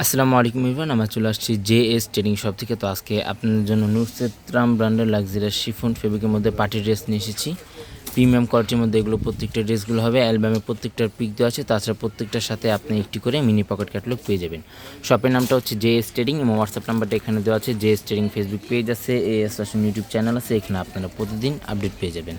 আসসালামু আলাইকুম ইভান আমরা চলে আসছি জে এস ট্রেডিং শপ থেকে। তো আজকে আপনাদের জন্য নুরসেত্রাম ব্র্যান্ডের লাক্সারিয়াস শিফন ফেব্রিকের মধ্যে পার্টি ড্রেস নিয়ে এসেছি। প্রিমিয়াম কোয়ালিটির মধ্যে এগুলো প্রত্যেকটা ড্রেসগুলো হবে অ্যালবামে প্রত্যেকটার পিক দেওয়া আছে, তাছাড়া প্রত্যেকটার সাথে আপনি একটি করে মিনি পকেট ক্যাটলগ পেয়ে যাবেন। শপের নামটা হচ্ছে জে এস ট্রেডিং, এবং হোয়াটসঅ্যাপ নাম্বারটা এখানে দেওয়া আছে, J S trading Facebook page আছে, এ এস ইউটিউব চ্যানেল আছে, এখানে আপনারা প্রতিদিন আপডেট পেয়ে যাবেন।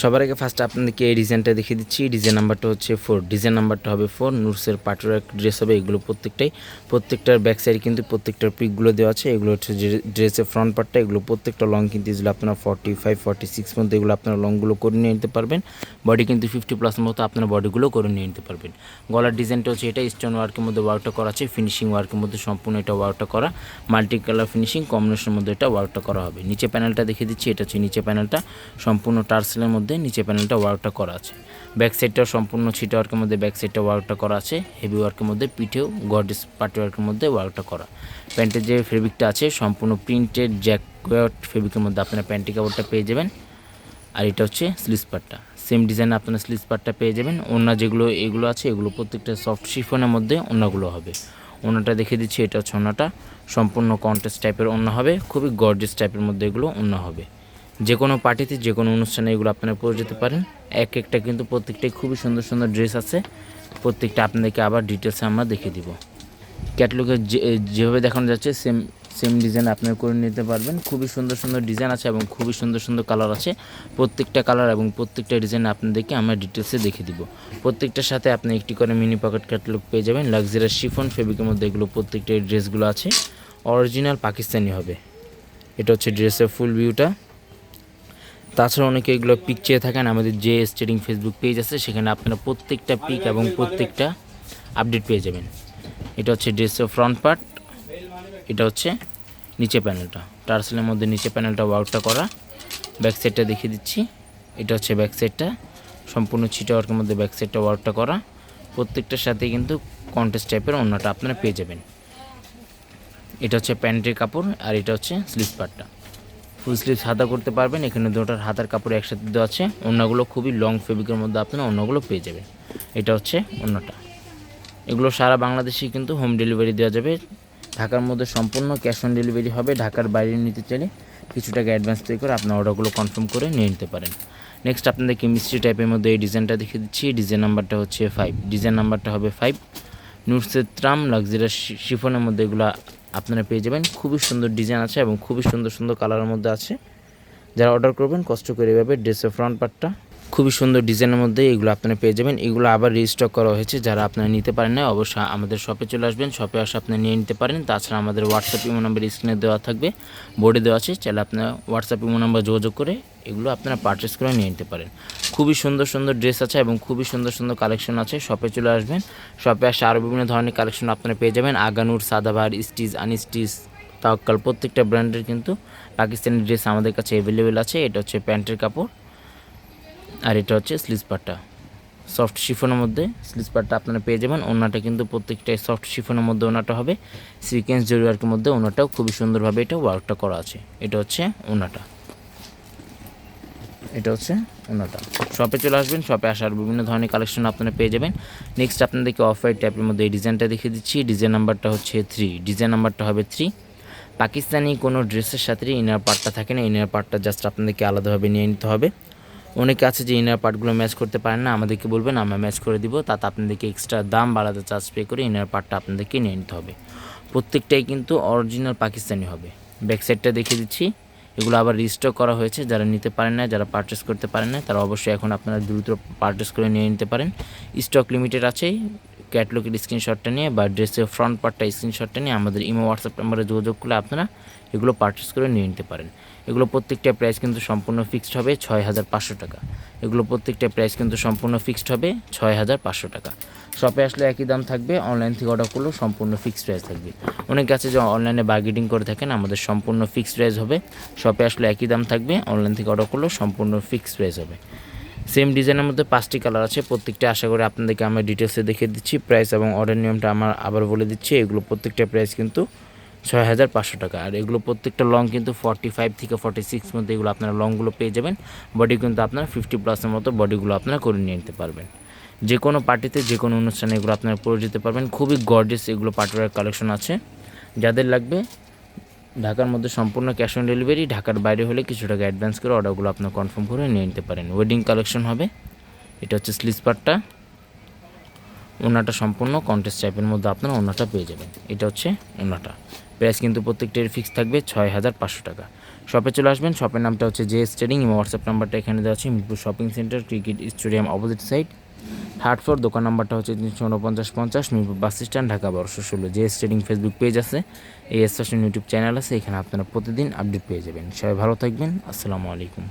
সবার আগে ফার্স্ট আপনাদেরকে এই ডিজাইনটা দেখিয়ে দিচ্ছি। ডিজাইন নাম্বারটা হচ্ছে ফোর ডিজাইন নাম্বারটা হবে ফোর নুরসের পাটুর ড্রেস হবে এগুলো প্রত্যেকটাই। প্রত্যেকটার ব্যাক সাইড কিন্তু প্রত্যেকটার পিকগুলো দেওয়া আছে। এগুলো হচ্ছে ড্রেসের ফ্রন্ট পার্টটা এগুলো প্রত্যেকটা লং কিন্তু এগুলো আপনারা ফর্টি ফাইভ ফর্টি সিক্স মধ্যে এগুলো আপনারা লংগুলো করে নিয়ে নিতে পারবেন। বডি কিন্তু ফিফটি প্লাস মতো আপনার বডিগুলো করে নিয়ে নিতে পারবেন। গলার ডিজাইনটা হচ্ছে এটা স্টোন ওয়ার্কের মধ্যে ওয়ার্কটা করা আছে। ফিনিশিং ওয়ার্কের মধ্যে সম্পূর্ণ এটা ওয়ার্কটা করা। মাল্টি কালার ফিনিশিং কম্বিনেশনের মধ্যে এটা ওয়ার্কটা করা হবে। নিচে প্যানেলটা দেখিয়ে দিচ্ছি। এটা হচ্ছে নিচে প্যানেলটা সম্পূর্ণ টার্সেলের মধ্যে নিচে প্যানেলটা ওয়ার্কটা করা আছে। ব্যাক সাইডটাও সম্পূর্ণ ছিটা ওয়ার্কের মধ্যে ব্যাক সাইডটা ওয়ার্কটা করা আছে। হেভি ওয়ার্কের মধ্যে পিঠেও গডেস পার্টি ওয়ার্কের মধ্যে ওয়ার্কটা করা। প্যান্টের যে ফেব্রিকটা আছে, সম্পূর্ণ প্রিন্টেড জ্যাকওয়ার্ড ফেব্রিকের মধ্যে আপনারা প্যান্টি কাপড়টা পেয়ে যাবেন। আর এটা হচ্ছে স্লিস পার্টটা সেম ডিজাইন আপনারা স্লিস পার্টটা পেয়ে যাবেন। অন্য যেগুলো, এগুলো আছে, এগুলো প্রত্যেকটা সফট শিফনের মধ্যে অন্যগুলো হবে। অন্যটা দেখে দিচ্ছি, এটা হচ্ছে অন্যটা সম্পূর্ণ কন্টেস্ট টাইপের অন্য হবে। খুবই গর্জেস টাইপের মধ্যে এগুলো অন্য হবে। যে কোনো পার্টিতে যে কোনো অনুষ্ঠানে এগুলো আপনারা পরে যেতে পারেন। এক একটা কিন্তু প্রত্যেকটাই খুবই সুন্দর সুন্দর ড্রেস আছে। প্রত্যেকটা আপনাদেরকে আবার ডিটেলসে আমরা দেখিয়ে দিব। ক্যাটলগে যেভাবে দেখানো যাচ্ছে সেম সেম ডিজাইন আপনারা করে নিতে পারবেন। খুবই সুন্দর সুন্দর ডিজাইন আছে এবং খুবই সুন্দর সুন্দর কালার আছে। প্রত্যেকটা কালার এবং প্রত্যেকটা ডিজাইন আপনাদেরকে আমরা ডিটেলসে দেখে দিব। প্রত্যেকটার সাথে আপনি একটি করে মিনি পকেট ক্যাটলগ পেয়ে যাবেন। লাক্সারিয়াস শিফন ফেব্রিকের মধ্যে এগুলো প্রত্যেকটা ড্রেসগুলো আছে। অরিজিনাল পাকিস্তানি হবে। এটা হচ্ছে ড্রেসের ফুল ভিউটা তাছাড়া অনেকে এগুলো পিক চেয়ে থাকেন, আমাদের যে স্টেডিং ফেসবুক পেজ আছে, সেখানে আপনারা প্রত্যেকটা পিক এবং প্রত্যেকটা আপডেট পেয়ে যাবেন। এটা হচ্ছে ড্রেসের ফ্রন্ট পার্ট এটা হচ্ছে নিচে প্যানেলটা টার্সেলের মধ্যে নিচে প্যানেলটা ওয়ার্কটা করা ব্যাক সাইডটা দেখিয়ে দিচ্ছি। এটা হচ্ছে ব্যাক সাইডটা সম্পূর্ণ ছিটা ওয়ার্কের মধ্যে ব্যাক সাইডটা ওয়ার্কটা করা। প্রত্যেকটার সাথে কিন্তু কন্টেস্ট টাইপের অন্যটা আপনারা পেয়ে যাবেন। এটা হচ্ছে প্যান্টের কাপড় আর এটা হচ্ছে স্লিপ পার্টটা ফুল স্লিভ হাতা করতে পারবেন। এখানে দুটার হাতার কাপড় একসাথে দেওয়া আছে। অন্যগুলো খুবই লং ফেব্রিকের মধ্যে আপনারা অন্যগুলো পেয়ে যাবেন এটা হচ্ছে অন্যটা। এগুলো সারা বাংলাদেশে কিন্তু হোম ডেলিভারি দেওয়া যাবে। ঢাকার মধ্যে সম্পূর্ণ ক্যাশ অন ডেলিভারি হবে। ঢাকার বাইরে নিতে চাইলে কিছু টাকা অ্যাডভান্স পে করে আপনার অর্ডারগুলো কনফার্ম করে নিয়ে নিতে পারেন। নেক্সট আপনাদেরকে মিস্ট্রি টাইপের মধ্যে এই ডিজাইনটা দেখিয়ে দিচ্ছি। ডিজাইন নাম্বারটা হচ্ছে ফাইভ ডিজাইন নাম্বারটা হবে ফাইভ নুরসেত্রাম লাক্সারিয়াস শিফনের মধ্যে এগুলো আপনারা পেয়ে যাবেন। খুবই সুন্দর ডিজাইন আছে এবং খুবই সুন্দর সুন্দর কালারের মধ্যে আছে। যারা অর্ডার করবেন, কষ্ট করে এভাবে ড্রেসের ফ্রন্ট পার্টটা খুবই সুন্দর ডিজাইনের মধ্যে এগুলো আপনারা পেয়ে যাবেন। এগুলো আবার রিস্টক করা হয়েছে, যারা আপনারা নিতে পারেন না অবশ্যই আমাদের শপে চলে আসবেন। শপে আসে আপনি নিয়ে নিতে পারেন। তাছাড়া আমাদের হোয়াটসঅ্যাপ ইমো নাম্বার স্ক্রিনে দেওয়া থাকবে। বোর্ডে দেওয়া আছে। চাইলে আপনারা হোয়াটসঅ্যাপ ইমো নাম্বার যোগাযোগ করে এগুলো আপনারা পারচেস করে নিয়ে নিতে পারেন। খুবই সুন্দর সুন্দর ড্রেস আছে এবং খুবই সুন্দর সুন্দর কালেকশন আছে। শপে চলে আসবেন। শপে আসে আরও বিভিন্ন ধরনের কালেকশন আপনারা পেয়ে যাবেন। আগানুর সাদাভার স্টিচ আনস্টিচ তাওয়াক্কাল প্রত্যেকটা ব্র্যান্ডের কিন্তু পাকিস্তানি ড্রেস আমাদের কাছে অ্যাভেলেবেল আছে। এটা হচ্ছে প্যান্টের কাপড়। আর এটা হচ্ছে স্লিজ পাটটা। সফট শিফনের মধ্যে স্লিজ পাটটা আপনারা পেয়ে যাবেন। ওনাটা কিন্তু প্রত্যেকটাই সফট শিফনের মধ্যে ওনাটা হবে। সিকোয়েন্স জরি ওয়ার্কের মধ্যে ওনাটাও খুবই সুন্দরভাবে এটা ওয়ার্কটা করা আছে। এটা হচ্ছে ওনাটা। এটা হচ্ছে ওনাটা শপে চলে আসবেন শপে আসার বিভিন্ন ধরনের কালেকশন আপনারা পেয়ে যাবেন। নেক্সট আপনাদেরকে অফ হোয়াইট টাইপের মধ্যে এই ডিজাইনটা দেখিয়ে দিচ্ছি। ডিজাইন নাম্বারটা হচ্ছে থ্রি ডিজাইন নাম্বারটা হবে থ্রি পাকিস্তানি কোনো ড্রেসের সাথে ইনার পার্টটা থাকে না। ইনার পার্টটা জাস্ট আপনাদেরকে আলাদাভাবে নিয়ে নিতে হবে। অনেকে আছে যে ইনার পার্টগুলো ম্যাচ করতে পারেন না, আমাদেরকে বলবেন, আমরা ম্যাচ করে দিব। তাতে আপনাদেরকে এক্সট্রা দাম বাড়াতে চার্জ পে করে ইনার পার্টটা আপনাদেরকে নিয়ে নিতে হবে। প্রত্যেকটাই কিন্তু অরিজিনাল পাকিস্তানি হবে। ব্যাক সাইডটা দেখিয়ে দিচ্ছি। এগুলো আবার রিস্টক করা হয়েছে। যারা নিতে পারেন না যারা পারচেস করতে পারেন না তারা অবশ্যই এখন আপনারা দ্রুত পারচেস করে নিয়ে নিতে পারেন। স্টক লিমিটেড আছে ক্যাটলগের স্ক্রিনশটটা নিয়ে বা ড্রেসের ফ্রন্ট পার্টটা স্ক্রিনশটটা নিয়ে আমাদের ইমো হোয়াটসঅ্যাপ নাম্বারে যোগাযোগ করলে আপনারা এগুলো পারচেস করে নিয়ে নিতে পারেন। এগুলো প্রত্যেকটা প্রাইস কিন্তু সম্পূর্ণ ফিক্সড হবে ছয় হাজার পাঁচশো টাকা। এগুলো প্রত্যেকটা প্রাইস কিন্তু সম্পূর্ণ ফিক্সড হবে ছয় হাজার পাঁচশো টাকা। শপে আসলে একই দাম থাকবে অনলাইন থেকে অর্ডার করলেও সম্পূর্ণ ফিক্সড প্রাইস থাকবে। অনেক আছে যে অনলাইনে বার্গেটিং করে থাকেন, আমাদের সম্পূর্ণ ফিক্সড প্রাইস হবে। শপে আসলে একই দাম থাকবে অনলাইন থেকে অর্ডার করলেও সম্পূর্ণ ফিক্সড প্রাইস হবে। সেম ডিজাইনের মধ্যে পাঁচটি কালার আছে। প্রত্যেকটা আশা করি আপনাদেরকে আমরা ডিটেলসে দেখিয়ে দিচ্ছি। প্রাইস এবং অর্ডার নিয়মটা আমার আবার বলে দিচ্ছি। এগুলো প্রত্যেকটা প্রাইস কিন্তু ছয় হাজার পাঁচশো টাকা। আর এগুলো প্রত্যেকটা লং কিন্তু ফর্টি ফাইভ থেকে ফর্টি সিক্স মধ্যে এগুলো আপনারা লংগুলো পেয়ে যাবেন। বডি কিন্তু আপনারা ফিফটি প্লাসের মতো বডিগুলো আপনারা করে নিয়ে নিতে পারবেন। যে কোনো পার্টিতে যে কোনো অনুষ্ঠানে এগুলো আপনারা পরে যেতে পারবেন। খুবই গর্জেস এগুলো পাটুয়ার কালেকশন আছে। যাদের লাগবে ঢাকার মধ্যে সম্পূর্ণ ক্যাশ অন ডেলিভারি ঢাকার বাইরে হলে কিছু টাকা অ্যাডভান্স করে অর্ডারগুলো আপনার কনফার্ম করে নিয়ে নিতে পারেন। ওয়েডিং কালেকশন হবে। এটা হচ্ছে স্লিজ পার্টটা ওনাটা সম্পূর্ণ কন্টেস্ট টাইপের মধ্যে আপনারা ওনাটা পেয়ে যাবেন। এটা হচ্ছে ওনাটা। প্রাইস কিন্তু প্রত্যেকটার ফিক্স থাকবে ছয় হাজার পাঁচশো টাকা। শপে চলে আসবেন। শপের নামটা হচ্ছে জে স্টেডিং হোয়াটসঅ্যাপ নাম্বারটা এখানে দেওয়া আছে। Mirpur shopping centre cricket stadium opposite side third floor, দোকান নাম্বারটা হচ্ছে তিনশো উনপঞ্চাশ পঞ্চাশ মিরপুর বাস স্ট্যান্ড, ঢাকা বারোশো ষোলো। যে স্টেডিং ফেসবুক পেজ আছে, এই এস ফ্যাশন ইউটিউব চ্যানেল আছে, এখানে আপনারা প্রতিদিন আপডেট পেয়ে যাবেন। সবাই ভালো থাকবেন, আসসালামু আলাইকুম।